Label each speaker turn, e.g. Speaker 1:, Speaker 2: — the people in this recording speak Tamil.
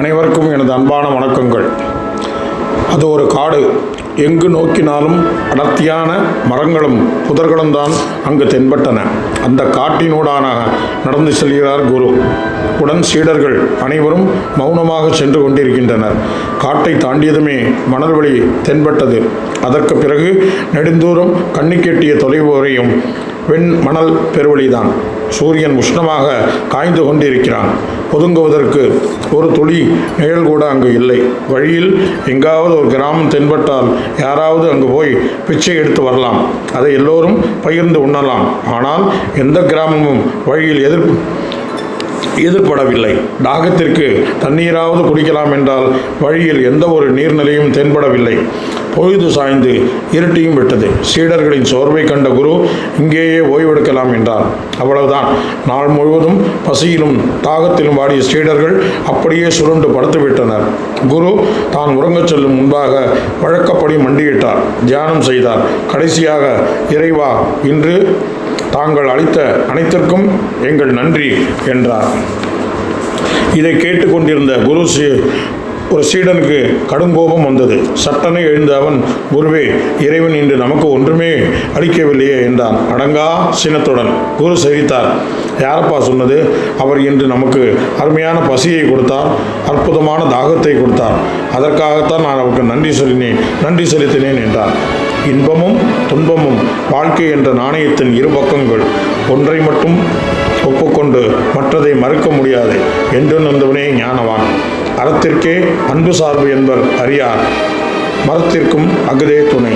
Speaker 1: அனைவருக்கும் எனது அன்பான வணக்கங்கள். அது ஒரு காடு. எங்கு நோக்கினாலும் அடர்த்தியான மரங்களும் புதர்களும் தான் அங்கு தென்பட்டன. அந்த காட்டினூடான நடந்து செல்கிறார் குரு. உடன் சீடர்கள் அனைவரும் மௌனமாக சென்று கொண்டிருக்கின்றனர். காட்டை தாண்டியதுமே மணல் வழி தென்பட்டது. அதற்கு பிறகு நெடுந்தூரம் கண்ணுக்கெட்டிய தொலைவு வரையும் வெண் மணல் பெருவழிதான். சூரியன் உஷ்ணமாக காய்ந்து கொண்டிருக்கிறான். ஒதுங்குவதற்கு ஒரு துளி நிழல் கூட அங்கு இல்லை. வழியில் எங்காவது ஒரு கிராமம் தென்பட்டால் யாராவது அங்கு போய் பிச்சை எடுத்து வரலாம். அதை எல்லோரும் பகிர்ந்து உண்ணலாம். ஆனால் எந்த கிராமமும் வழியில் எதிர்ப்பு எதிர்படவில்லை தாகத்திற்கு தண்ணீராவது குடிக்கலாம் என்றால் வழியில் எந்த ஒரு நீர்நிலையும் தென்படவில்லை. பொழுது சாய்ந்து இருட்டியும் விட்டது. சீடர்களின் சோர்வை கண்ட குரு இங்கேயே ஓய்வெடுக்கலாம் என்றார். அவ்வளவுதான். நாள் முழுவதும் பசியிலும் தாகத்திலும் வாடிய சீடர்கள் அப்படியே சுருண்டு படுத்துவிட்டனர். குரு தான் உறங்கச் செல்லும் முன்பாக வழக்கப்படி மண்டியிட்டார். தியானம் செய்தார். கடைசியாக இறைவா இன்று தாங்கள் அளித்த அனைத்திற்கும் எங்கள் நன்றி என்றார். இதை கேட்டுக்கொண்டிருந்த குரு சி- ஒரு சீடனுக்கு கடும் கோபம் வந்தது. சட்டனை எழுந்த அவன் குருவே இறைவன் இன்று நமக்கு ஒன்றுமே அளிக்கவில்லையே என்றான். அடங்கா சினத்துடன் குரு சிரித்தார் யாரப்பா சொன்னது? அவர் இன்று நமக்கு அருமையான பசியை கொடுத்தார் அற்புதமான தாகத்தை கொடுத்தார். அதற்காகத்தான் நான் அவருக்கு நன்றி சொல்லினேன் நன்றி செலுத்தினேன் என்றார் இன்பமும் துன்பமும் வாழ்க்கை என்ற நாணயத்தின் இரு பக்கங்கள் ஒன்றை மட்டும் ஒப்புக்கொண்டு மற்றதை மறுக்க முடியாது என்று நந்தவனே ஞானவான். அறத்திற்கே அன்பு சார்பு என்பர் அறியார். மரத்திற்கும் அகுதே துணை.